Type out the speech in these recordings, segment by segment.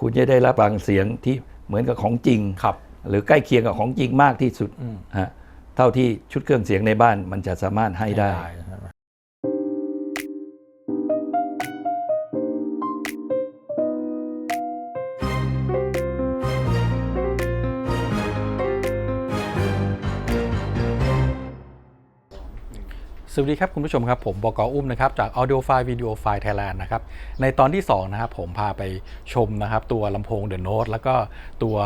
คุณจะได้รับฟังเสียงที่เหมือนกับของจริงครับ หรือใกล้เคียงกับของจริงมากที่สุดอืมฮะเท่าที่ชุดเครื่องเสียงในบ้านมันจะสามารถให้ได้ สวัสดีครับคุณผู้ชมครับ ผมบกอุ้มนะครับจาก Audio File Video File Thailand นะครับในตอนที่2นะครับผมพาไปชมนะครับตัวลำโพง The Note แล้วก็ตัว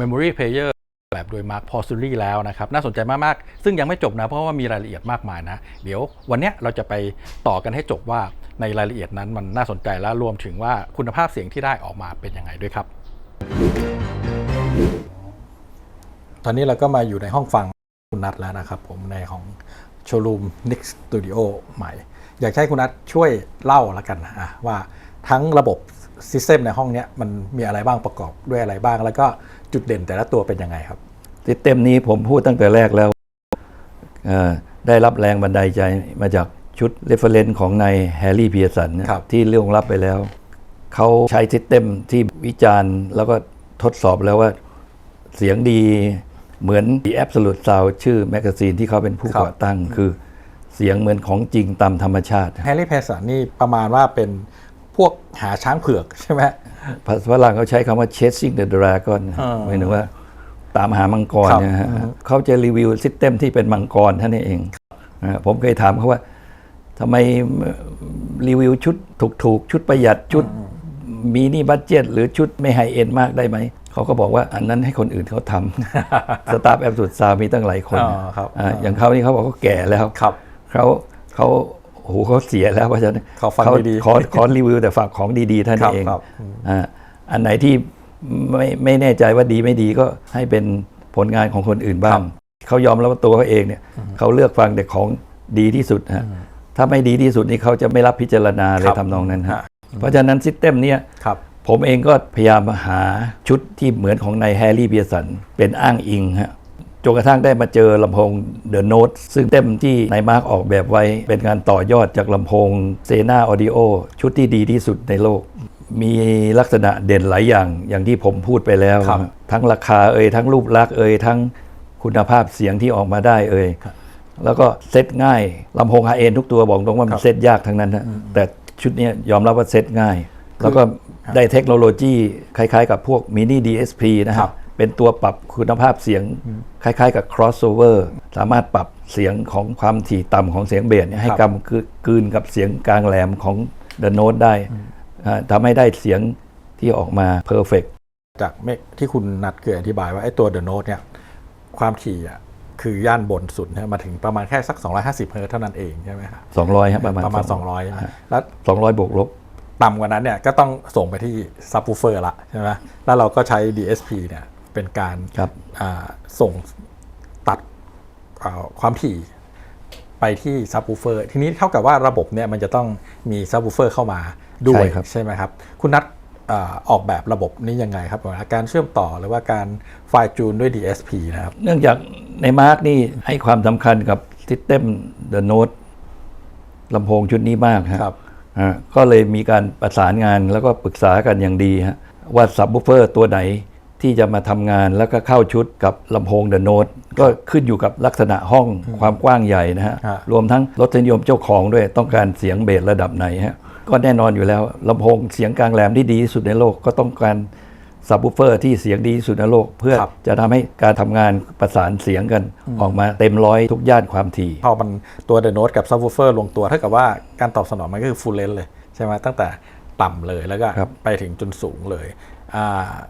Memory Player แบบโดย Mark p o r c e l y แล้วนะครับน่าสนใจมาก ๆ ซึ่งยังไม่จบนะ เพราะว่ามีรายละเอียดมากมายนะ เดี๋ยววันนี้เราจะไปต่อกันให้จบว่าในรายละเอียดนั้นมันน่าสนใจและรวมถึงว่าคุณภาพเสียงที่ได้ออกมาเป็นยังไงด้วยครับ ตอนนี้เราก็มาอยู่ในห้องฟังคุณนัทแล้วนะครับผมในของ โชว์รูม Nix Studio ใหม่ อยากให้คุณนัทช่วยเล่าละกันนะอะว่าทั้งระบบซิสเต็มในห้องเนี้ยมันมีอะไรบ้างประกอบด้วยอะไรบ้าง แล้วก็จุดเด่นแต่ละตัวเป็นยังไงครับซิสเต็มนี้ผมพูดตั้งแต่แรกแล้วเอ่อได้รับแรงบันดาลใจมาจากชุดเรฟเฟรนซ์ของนายแฮร์รี่เพียสันครับที่เรื่องรับไปแล้ว เขาใช้ซิสเต็มที่วิจารณ์แล้วก็ทดสอบแล้วว่าเสียงดี เหมือน The Absolute Sound ชื่อแมกกาซีนที่เขาเป็นผู้ก่อตั้งคือเสียงเหมือนของจริงตามธรรมชาติแฮร์รี่เพสันนี่ประมาณว่าเป็นพวกหาช้างเผือกใช่ไหมภาษาฝรั่งเขาใช้คำว่า chasing the dragon อ่าหมายถึงว่าตามหามังกรครับนะฮะอือฮึเขาจะรีวิวซิสเต็มที่เป็นมังกรท่านนเองนะฮะผมเคยถามเขาว่าทำไมรีวิวชุดถูกๆ ชุดประหยัดชุดมีนี่บัตเจ็ตหรือชุดไม่ไฮเอ็นมากได้ไหม เขาก็บอกว่าอันนั้นให้คนอื่นเขาทำสตาฟแอปสุดซาวมีตั้งหลายคนอ๋อครับอ่าอย่างเขานี่เขาบอกเขาแก่แล้วครับเขาเขาโอ้โหเขาเสียแล้วเพราะฉะนั้นเขาฟังดีๆขอขอรีวิวแต่ฝากของดีๆท่านครับเองครับอ่าอันไหนที่ไม่ไม่แน่ใจว่าดีไม่ดีก็ให้เป็นผลงานของคนอื่นบ้างเขายอมรับว่าตัวเขาเองเนี่ยเขาเลือกฟังแต่ของดีที่สุดฮะถ้าไม่ดีที่สุดนี่เขาจะไม่รับพิจารณาเลครัยบทำนองนั้นฮะฮะเพราะฉะนั้นซิสเต็มเนี่ยครับ ผมเองก็พยายามหาชุดที่เหมือนของนายแฮร์รี่เบียสัน เป็นอ้างอิงฮะจนกระทั่งได้มาเจอลำโพงเดอะโน e ซึ่งเต็มที่นายมาร์กออกแบบไว้ เป็นการต่อยอดจากลำโพงเซนาออดิโอชุดที่ดีที่สุดในโลก มีลักษณะเด่นหลายอย่างอย่างที่ผมพูดไปแล้วครับทั้งราคาเอ่ยทั้งรูปลักษณ์เอ่ยทั้งคุณภาพเสียงที่ออกมาได้เอ่ยแล้วก็เซตง่ายลำโพงไฮเอ็นทุกตัวบอกตรงว่ามันเซตยากทั้งนั้นนะแต่ชุดเนี้ยยอมรับว่าเซตง่าย แล้วก็ ได้เทคโนโลยีคล้ายๆ กับพวกมินิ DSP นะคครัรับบเป็นตัวปรับคุณภาพเสียงคล้ายๆ กับ crossover สามารถปรับเสียงของความถี่ต่ำของเสียงเบสเนี่ยให้ครับกำคือกลืนกับเสียงกลางแหลมของ The Note ได้อ่าทำให้ได้เสียงที่ออกมา perfect จากเมฆที่คุณนัดเกิดอธิบายว่าไอ้ตัว The Note เนี่ยความถี่อะคือย่านบนสุดนะมาถึงประมาณแค่สัก 250 เฮิร์ตซ์เท่านั้นเองใช่ไหมครับ200ครับประมาณประมาณ 200 200ใช่ไหมแล้ว 200 บวกลบ ต่ำกว่านั้นเนี่ยก็ต้องส่งไปที่ซับ w ูเฟอร์ละใช่ไหมแล้วเราก็ใช้ DSP เนี่ยเป็นการครับอ่าส่งตัดอ่าความถี่ไปที่ซับ w ูเฟอร์ทีนี้เท่ากับว่าระบบเนี่ยมันจะต้องมีซับ w ูเฟอร์เข้ามาด้วยใช่ครับใช่ไหมครับ คุณนัดอ่าออกแบบระบบนี้ยังไงครับการเชื่อมต่อหรือว่าการไฟล์จูนด้วย DSP นะครับ เนื่องจากในมาร์กนี่ให้ความสำคัญกับ System The Note ลำโพงชุดนี้มากฮะครับอ่า ก็เลยมีการประสานงานแล้วก็ปรึกษากันอย่างดีฮะว่าซับ w ูเฟอร์ตัวไหนที่จะมาทำงานแล้วก็เข้าชุดกับลำโพง The Note ก็ขึ้นอยู่กับลักษณะห้องความกว้างใหญ่นะฮะฮะ รวมทั้งรสนิยมเจ้าของด้วยต้องการเสียงเบสระดับไหนฮะ ก็แน่นอนอยู่แล้วลำโพงเสียงกลางแหลมที่ดีที่สุดในโลกก็ต้องการ ซับ w ูเฟอร์ที่เสียงดีที่สุดในโลก เพื่อครับจะทำให้การทำงานประสานเสียงกันออกมาเต็มร้อยทุกย่านความถี่ พอมันตัว The Note กับ Subwoofer ลงตัวเท่ากับว่าการตอบสนองมันก็คือ full range เลย ใช่ไหมตั้งแต่ต่ำเลยแล้วก็ครับไปถึงจนสูงเลยอ่า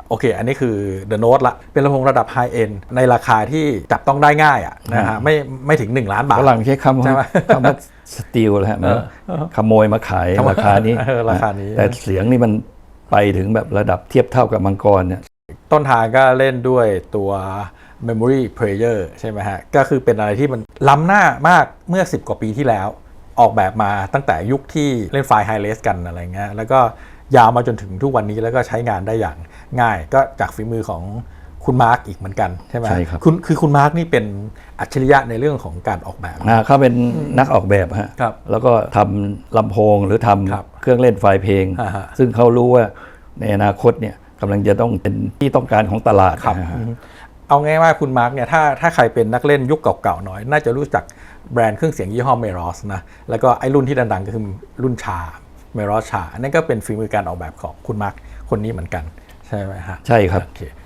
โอเค อันนี้คือ The Note ละเป็นลำโพงระดับ High End ในราคาที่จับต้องได้ง่ายอะนะฮะไม่ไม่ถึง 1 ล้านบาทฝรั่งใช้คำใช่ไหมว่าคำว่าสตีลแหละฮะเหมือนขโมยมาขายขโมยราคานี้เออราคานี้ แต่เสียงนี่มัน ไปถึงแบบระดับเทียบเท่ากับมังกรเนี่ยต้นทางก็เล่นด้วยตัว Memory Player ใช่ไหมฮะ ก็คือเป็นอะไรที่มันล้ำหน้ามากเมื่อ 10 กว่าปีที่แล้ว ออกแบบมาตั้งแต่ยุคที่เล่นไฟล์ไฮเลสกันอะไรเงี้ยแล้วก็ยาวมาจนถึงทุกวันนี้แล้วก็ใช้งานได้อย่างง่าย ก็จากฝีมือของ คุณมาร์กอีกเหมือนกันใช่ไหมใช่ครับ คุณคือคุณมาร์กนี่เป็นอัจฉริยะในเรื่องของการออกแบบ อ่าเขาเป็นนักออกแบบฮะครับแล้วก็ทำลำโพงหรือทำครับเครื่องเล่นไฟล์เพลง อ่าฮะ ซึ่งเขารู้ว่าในอนาคตเนี่ยกำลังจะต้องเป็นที่ต้องการของตลาดครับนะฮะอืมเอาง่ายว่าคุณมาร์กเนี่ยถ้าถ้าใครเป็นนักเล่นยุคเก่าๆหน่อย น่าจะรู้จักแบรนด์เครื่องเสียงยี่ห้อเมรอสนะแล้วก็ไอ้รุ่นที่ดังๆก็คือรุ่นชาเมรอสชาอันนั้นก็เป็นฝีมือการออกแบบของคุณมาร์กคนนี้เหมือนกันใช่ไหมฮะ ใช่ครับ โอเคอ่า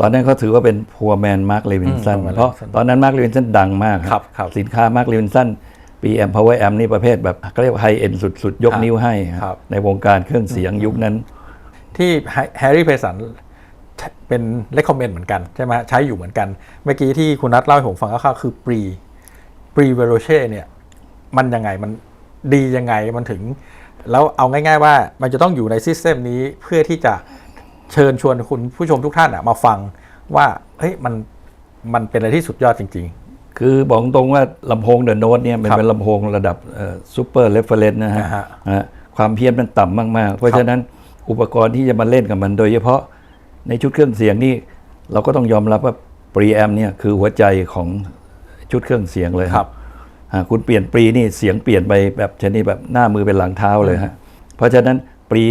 ตอนนั้นเขาถือว่าเป็นพัวแมนมาร์คเลวินสันอืม Mark เพราะ Levinson ตอนนั้นมาร์คเลวินสันดังมากครับครับสินค้ามาร์คเลวินสันปีแอมพาวเวอร์แอมนี่ประเภทแบบเขาเรียกว่าไฮเอ็นสุดๆ ยกครับนิ้วให้ครับในวงการเครื่องเสียงยุคนั้น ที่แฮร์รี่เพสันเป็นเลคคอมเมนต์เหมือนกัน ใช่ไหมใช้อยู่เหมือนกัน เมื่อกี้ที่คุณนัทเล่าให้ผมฟังคร่าวๆคือปรีปรีเวโรเช่เนี่ยมันยังไงมันดียังไงมันถึง แล้วเอาง่าย ๆ ว่ามันจะต้องอยู่ในซิสเต็มนี้เพื่อที่จะ เชิญชวนคุณผู้ชมทุกท่านอะมาฟังว่าเฮ้ยมันมันเป็นอะไรที่สุดยอดจริงคือบอกตรงว่าลำโพงเดอะโน e เนี่ยมันครับเป็นลำโพงระดับซูเปอร์เรฟเฟรนซ์นะฮะอ่าฮะนะฮะความเพี้ยนมันต่ำมาก ๆ เพราะฉะนั้นอุปกรณ์ที่จะมาเล่นกับมันโดยเฉพาะในชุดเครื่องเสียงนี่เราก็ต้องยอมรับว่าปรีแอมเนี่ยคือหัวใจของชุดเครื่องเสียงเลยครับอ่าคุณเปลี่ยนปรีนี่เสียงเปลี่ยนไปแบบชนิดแบบหน้ามือเป็นหลังเท้าเลยฮะเพราะฉะนั้นปรี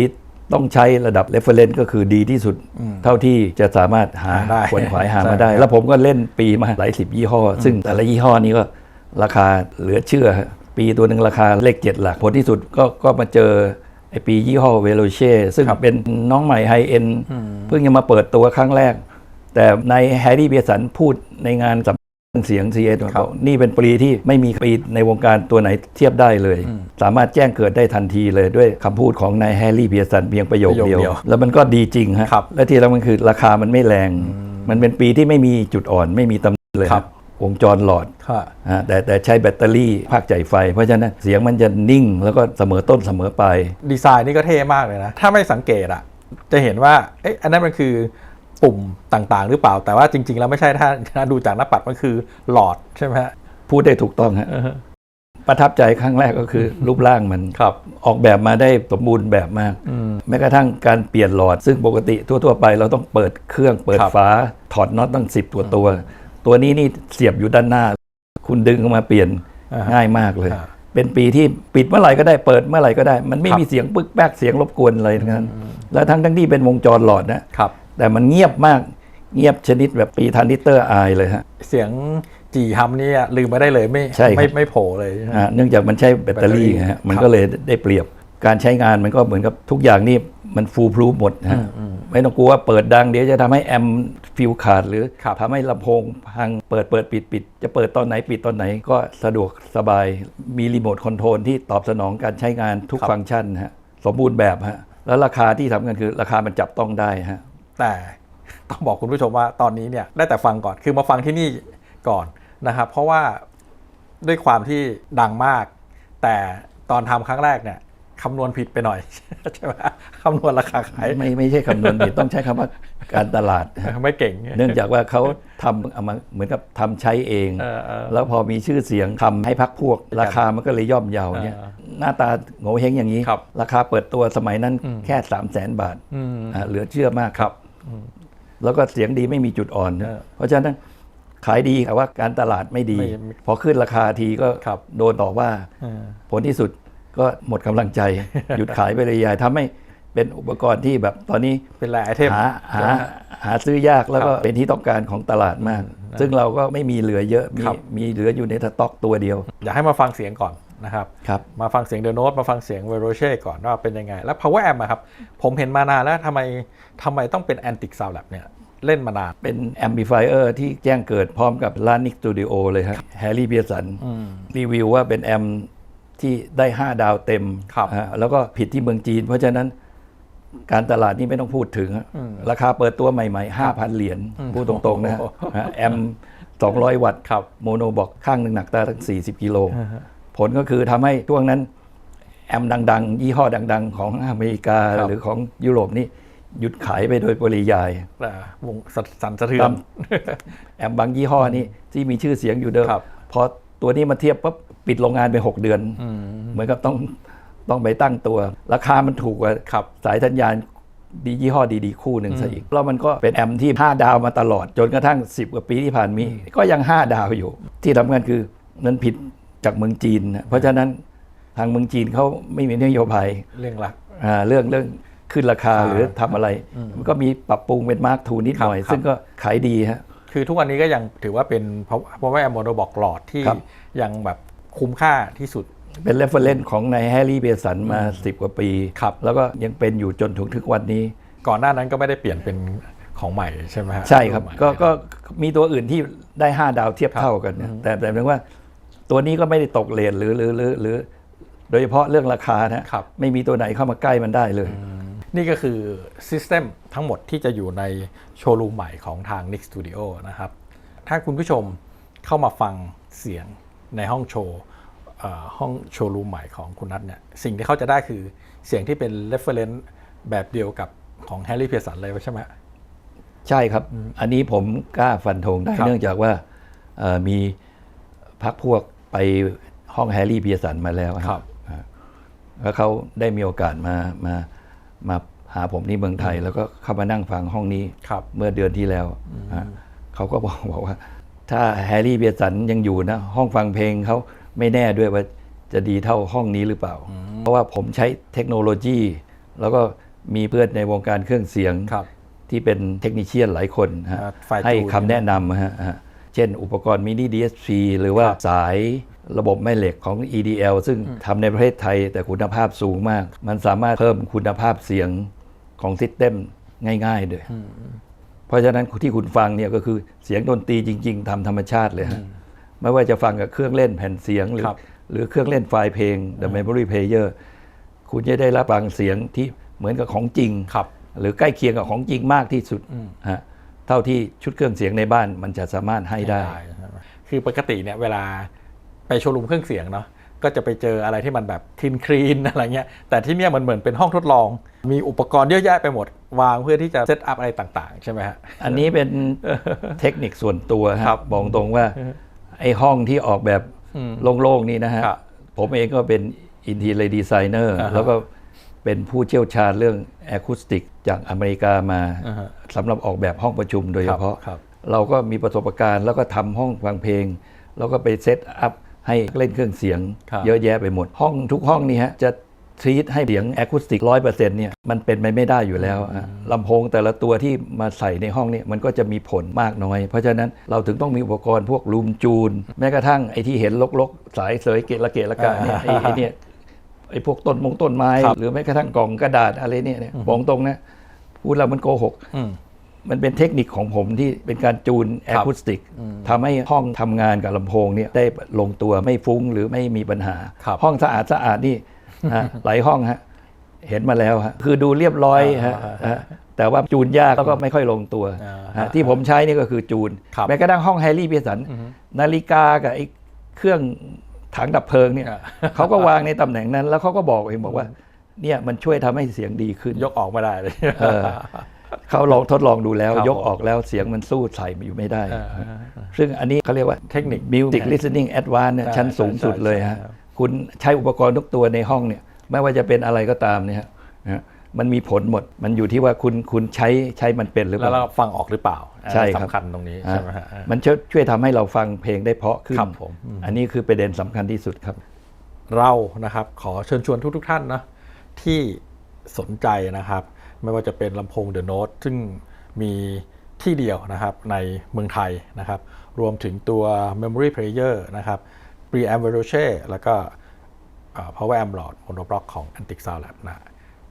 ต้องใช้ระดับเรฟเฟรนซ์ก็คือดีที่สุด เท่าที่จะสามารถหาหาได้ขวนขวายหาใช่มาได้ แล้วผมก็เล่นปีมาหลายสิบยี่ห้อ ซึ่งแต่ละยี่ห้อนี้ก็ราคาเหลือเชื่อฮะปีตัวหนึ่งราคาเลขเจ็ดหลักผลที่สุดก็ก็มาเจอไอปียี่ห้อเวโรเช่ซึ่งเป็นน้องใหม่ไฮเอ็นเพิ่งจะมาเปิดตัวครั้งแรก แต่ในแฮร์รี่เบียสันพูดในงานสัมภาษณ์ เสียง c ีเอครับนี่เป็นปรีที่ไม่มีปรีในวงการตัวไหนเทียบได้เลย สามารถแจ้งเกิดได้ทันทีเลยด้วยคำพูดของนายแฮร์รี่เบียสันเพียงประโยคประโยคเดียวเดียว แล้วมันก็ดีจริงฮะครับและที่สำคัญคือราคามันไม่แรง มันเป็นปีที่ไม่มีจุดอ่อนไม่มีตำหนิเลยครับวงจรหลอดๆค่ะฮะแต่แต่ใช้แบตเตอรี่ภาคจ่ายไฟ เพราะฉะนั้นเสียงมันจะนิ่ง แล้วก็เสมอต้นเสมอปลายดีไซน์นี่ก็เท่มากเลยนะ ถ้าไม่สังเกตอะจะเห็นว่าเอ๊ะอันนั้นมันคือ ปุ่มต่างๆ หรือเปล่า แต่ว่าจริง ๆ แล้วไม่ใช่ถ้าถ้าดูจากหน้าปัดมันคือหลอดใช่ไหมฮะพูดได้ถูกต้องฮะประทับใจครั้งแรกก็คือรูปร่างมันครับ ออกแบบมาได้สมบูรณ์แบบมาก แม้กระทั่งการเปลี่ยนหลอด ซึ่งปกติทั่ว ๆ ไปเราต้องเปิดเครื่องเปิดครับฝาถอดน็อตตั้งสิบตัวตัว ตัวนี้นี่เสียบอยู่ด้านหน้า คุณดึงออกมาเปลี่ยนอ่าฮะง่ายมากเลยอ่าเป็นปีที่ปิดเมื่อไหร่ก็ได้เปิดเมื่อไหร่ก็ได้ มันไม่ครับมีเสียงปึ๊กแป๊กเสียงรบกวนอะไรทั้งนั้น แล้วทั้งทั้งที่เป็นวงจรหลอดนะครับ แต่มันเงียบมากเงียบชนิดแบบปีทันนิเตอร์อายเลยฮะ เสียงจีฮัมนี่อะลืมไม่ได้เลยไม่ใช่ครับไม่ไม่โผล่เลยใช่ไหมอ่าเนื่องจากมันใช้แบตเตอรี่แบตเตอรี่ไงฮะมันครับก็เลยได้เปรียบการใช้งานมันก็เหมือนกับทุกอย่างนี่มันฟูลพรูฟหมดนะฮะไม่ต้องกลัวว่าเปิดดังเดี๋ยวจะทำให้แอมฟิวขาด หรือครับทำให้ลำโพงพังเปิดเปิดปิดปิด จะเปิดตอนไหนปิดตอนไหนก็สะดวกสบายมีรีโมทคอนโทรลที่ตอบสนองการใช้งานทุกฟังก์ชันฮะสมบูรณ์แบบฮะแล้วราคาที่ทำกันคือราคามันจับต้องได้ฮะ แต่ต้องบอกคุณผู้ชมว่าตอนนี้เนี่ยได้แต่ฟังก่อนคือมาฟังที่นี่ก่อนนะครับเพราะว่าด้วยความที่ดังมาก แต่ตอนทำครั้งแรกเนี่ยคำนวณผิดไปหน่อยใช่ไหมคำนวณราคาขายไม่ไม่ใช่คำนวณผิดต้องใช้คำว่าการตลาดฮะไม่เก่ง เนื่องจากว่าเขาทำเอามาเหมือนกับทำใช้เองเออเออแล้วพอมีชื่อเสียงทำให้พักพวก ราคามันก็เลยย่อมเยาเนี่ยเออหน้าตาโง่เฮงอย่างนี้ครับราคาเปิดตัวสมัยนั้นแค่ 3 0 0แสนบาทอืมอ่าเหลือเชื่อมากครับ แล้วก็เสียงดีไม่มีจุดอ่อนเออเพราะฉะนั้นขายดีแต่ว่าการตลาดไม่ดีไม่พอขึ้นราคาทีก็ครับโดนต่อว่าเออผลที่สุดก็หมดกำลังใจ หยุดขายไปเลยยายทำให้เป็นอุปกรณ์ที่แบบตอนนี้เป็นแหล่ไอเทมหาหาหาซื้อยากแล้วก็ครับเป็นที่ต้องการของตลาดมาก ซึ่งเราก็ไม่มีเหลือเยอะ มีครับมีเหลืออยู่ในสต็อกตัวเดียว อยากให้มาฟังเสียงก่อน นะครับครับมาฟังเสียงเดโน e มาฟังเสียงเวโรเช่ก่อนว่าเป็นยังไง แล้ว Power Amp อะครับ ผมเห็นมานานแล้วทำไมทำไมต้องเป็น Antic Sound Lab เนี่ยเล่นมานาน เป็นแอม l i ฟ i เออร์ที่แจ้งเกิดพร้อมกับร้านนิกสตูดิโอเลยครับแฮร์รี่เบียสันรีวิวว่าเป็นแอมที่ได้ 5 ดาวเต็มครับฮะแล้วก็ผิดที่เมืองจีน เพราะฉะนั้นการตลาดนี่ไม่ต้องพูดถึงฮะราคาเปิดตัวใหม่ๆ 5,000 เหรียญพูดตรงๆนะฮะโอ้โหฮะแอม 200 วัตต์ครับโมโนบอกข้างหนึ่งหนักตาทั้ง 40 กิโล ผลก็คือทำให้ช่วงนั้น แอมดัง ๆ ยี่ห้อดัง ๆ ของอเมริกาครับหรือของยุโรปนี่หยุดขายไปโดยปริยายอ่าวงสสั่นสะเทือครันบแอมบางยี่ห้อนี่ที่มีชื่อเสียงอยู่เดิมครับพอตัวนี้มาเทียบปั๊บปิดโรงงานไป 6 เดือน เหมือนกับต้องต้องไปตั้งตัว ราคามันถูกกว่าครับสายสัญญาณดียี่ห้อดีๆ คู่หนึ่งซะอีก แล้วมันก็เป็นแอมที่ 5 ดาวมาตลอด จนกระทั่ง 10 กว่าปีที่ผ่านมีก็ยัง 5 ดาวอยู่ ที่ทำกันคือมันผิด จากเมืองจีนนะเพราะฉะนั้นทางเมืองจีนเขาไม่มีนโยบายเรื่องหลักอ่าเรื่องเรื่องขึ้นราคาอ่าหรือทำอะไร มันก็มีปรับปรุงเป็นมาร์กทูนิดหน่อยครับซึ่งก็ขายดีฮะคือทุกวันนี้ก็ยังถือว่าเป็นเพราะเพราะว่าโมโนบอกหลอดที่ครับยังแบบคุ้มค่าที่สุดเป็น reference ของนายแฮร์รี่เบียสันมา 10 กว่าปีครับแล้วก็ยังเป็นอยู่จนถึงทุกวันนี้ ก่อนหน้านั้นก็ไม่ได้เปลี่ยนเป็นของใหม่ใช่ไหมฮะใช่ครับวใหม่ก็ก็มีตัวอื่นที่ได้ 5 ดาวเทียบเท่ากันเนี่ยแต่แต่หมายถึงว่า ตัวนี้ก็ไม่ได้ตกเลนหรือหรือหรือหรือ โดยเฉพาะเรื่องราคานะครับ ไม่มีตัวไหนเข้ามาใกล้มันได้เลย นี่ก็คือซิสเต็มทั้งหมดที่จะอยู่ในโชว์รูมใหม่ของทาง Nix Studio นะครับ ถ้าคุณผู้ชมเข้ามาฟังเสียงในห้องโชว์เอ่อห้องโชว์รูมใหม่ของคุณนัทเนี่ยสิ่งที่เขาจะได้คือเสียงที่เป็น reference แบบเดียวกับของแฮร์รี่เพียสันเลยใช่ไหมใช่ครับ อันนี้ผมกล้าฟันธงได้ครับเนื่องจากว่าเอ่อมีพักพวก ไปห้องแฮร์รี่เบียสันมาแล้วครับอ่าแล้วเขาได้มีโอกาสมามามาหาผมที่เมืองไทย แล้วก็เข้ามานั่งฟังห้องนี้ครับเมื่อเดือนที่แล้วฮะเขาก็บอกบอกว่า ถ้าแฮร์รี่เบียสันยังอยู่นะ ห้องฟังเพลงเขาไม่แน่ด้วยว่าจะดีเท่าห้องนี้หรือเปล่า เพราะว่าผมใช้เทคโนโลยี แล้วก็มีเพื่อนในวงการเครื่องเสียงครับที่เป็นเทคนิชเชียนหลายคนฮะอ่าฝ่ายให้จูนคำแนะนำฮะฮะ เช่น อุปกรณ์มินิ DSP หรือว่าสายระบบแม่เหล็กของ EDL ซึ่งทำในประเทศไทยแต่คุณภาพสูงมาก มันสามารถเพิ่มคุณภาพเสียงของซิสเต็มง่ายๆเลยเพราะฉะนั้นที่คุณฟังเนี่ยก็คือเสียงดนตรีจริง ๆทำธรรมชาติเลยฮะไม่ว่าจะฟังกับเครื่องเล่นแผ่นเสียงหรือครับหรือเครื่องเล่นไฟล์เพลง The Memory Player คุณจะได้รับฟังเสียงที่เหมือนกับของจริงครับหรือใกล้เคียงกับของจริงมากที่สุดฮะ เท่าที่ชุดเครื่องเสียงในบ้านมันจะสามารถให้ได้ใช่ไหมคือปกติเนี่ยเวลาไปโชว์รูมเครื่องเสียงเนาะก็จะไปเจออะไรที่มันแบบคลีนคลีนอะไรเงี้ย แต่ที่เนี่ยมันเหมือนเป็นห้องทดลอง มีอุปกรณ์เยอะแยะไปหมด วางเพื่อที่จะเซตอัพอะไรต่าง ๆ ใช่ไหมฮะ อันนี้เป็นเทคนิคส่วนตัวคครัรับบบอกตรงว่าไอ้ห้องที่ออกแบบอืมโล่งๆนี่นะฮะครับผมเองก็เป็นอินทีเ r ดีไซเนอร์อ่าฮะแล้วก็ เป็นผู้เชี่ยวชาญเรื่องแอคูสติกจากอเมริกามาอ่าฮะสำหรับออกแบบห้องประชุมโดยเฉพาะครับเราก็มีประสบการณ์แล้วก็ทำห้องฟังเพลง แล้วก็ไปเซตอัพให้เล่นเครื่องเสียงครับเยอะแยะไปหมด ห้องทุกห้องนี่ฮะจะทรีตให้เสียงแอคูสติกร้อยเปอร์เซ็นต์เนี่ยมันเป็นไปไม่ได้อยู่แล้วอะลำโพงแต่ละตัวที่มาใส่ในห้องเนี่ยมันก็จะมีผลมากน้อย เพราะฉะนั้นเราถึงต้องมีอุปกรณ์พวกลูมจูน แม้กระทั่งไอ้ที่เห็นลกๆ สายเสยเกะละเกะละกะเนี่ยไอ้ไอ้เนี่ยไอ้พวกต้นมงต้นไม้ครับหรือแม้กระทั่งกล่องกระดาษอะไรเนี่ยเนี่ยบอกตรงนะพูดแล้วมันโกหกอืมมันเป็นเทคนิคของผมที่เป็นการจูนแอครับคูสติกทำให้ห้องทำงานกับลำโพงเนี่ยได้ลงตัวไม่ฟุ้งหรือไม่มีปัญหาครับห้องสะอาดสะอาดนี่ฮะหลายห้องฮะเห็นมาแล้วฮะคือดูเรียบร้อยฮะอ่าฮะแต่ว่าจูนยากแล้วก็ไม่ค่อยลงตัวอ่าฮะที่ผมใช้นี่ก็คือจูนครับแม้กระทั่งห้องแฮร์รี่เบียสัน นาฬิกากับไอ้เครื่อง ถังดับเพลิงเนี่ยอ่าเขาก็วางในตำแหน่งนั้น แล้วเขาก็บอกเองบอกว่า เนี่ยมันช่วยทำให้เสียงดีขึ้น ยกออกมาได้เลยเออเขาลองทดลองดูแล้วครับยกผมออกแล้วเสียงมันสู้ใส่อยู่ไม่ได้เออซึ่งอันนี้เขาเรียกว่าเทคนิค Music Listening Advanced เนี่ยใช่ชั้นสูงสุดเลยใช่ฮะใช่คุณใช้อุปกรณ์ทุกตัวในห้องเนี่ย ไม่ว่าจะเป็นอะไรก็ตามเนี่ยฮะนะฮะ มันมีผลหมด มันอยู่ที่ว่าคุณคุณใช้ใช้มันเป็นหรือเปแล้วล่าเราฟังออกหรือเปล่าใช่ครับสำคัญตรงนี้ใช่ไหมฮะมันช่วยช่วยทำให้เราฟังเพลงได้เพราะขึ้นครับผมอืมอันนี้คือประเด็นสำคัญที่สุดครับ เรานะครับขอเชิญชวนทุกๆท่านนะที่สนใจนะครับ ไม่ว่าจะเป็นลำโพง The Note ซึ่งมีที่เดียวนะครับในเมืองไทยนะครับ รวมถึงตัว Memory Player นะครับ Preamp v e r o c h e แล้วก็เอ่อ Power Amp Lord Monoblock ของ Antic Sound Lab นะ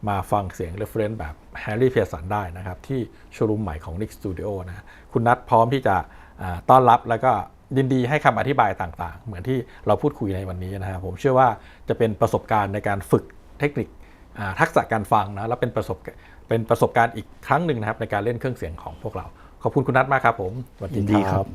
มาฟังเสียง reference แบบ Harry Pearson ได้นะครับ ที่โชว์รูมใหม่ของ Nick Studio นะคุณนัทพร้อมที่จะต้อนรับแล้วก็ยินดีให้คำอธิบายต่างๆ เหมือนที่เราพูดคุยในวันนี้นะครับผมเชื่อว่าจะเป็นประสบการณ์ในการฝึกเทคนิคทักษะการฟังนะแล้วเป็นประสบเป็นประสบการณ์อีกครั้งหนึ่งนะครับในการเล่นเครื่องเสียงของพวกเรา ขอบคุณคุณนัทมากครับผมสวัสยินดีครับ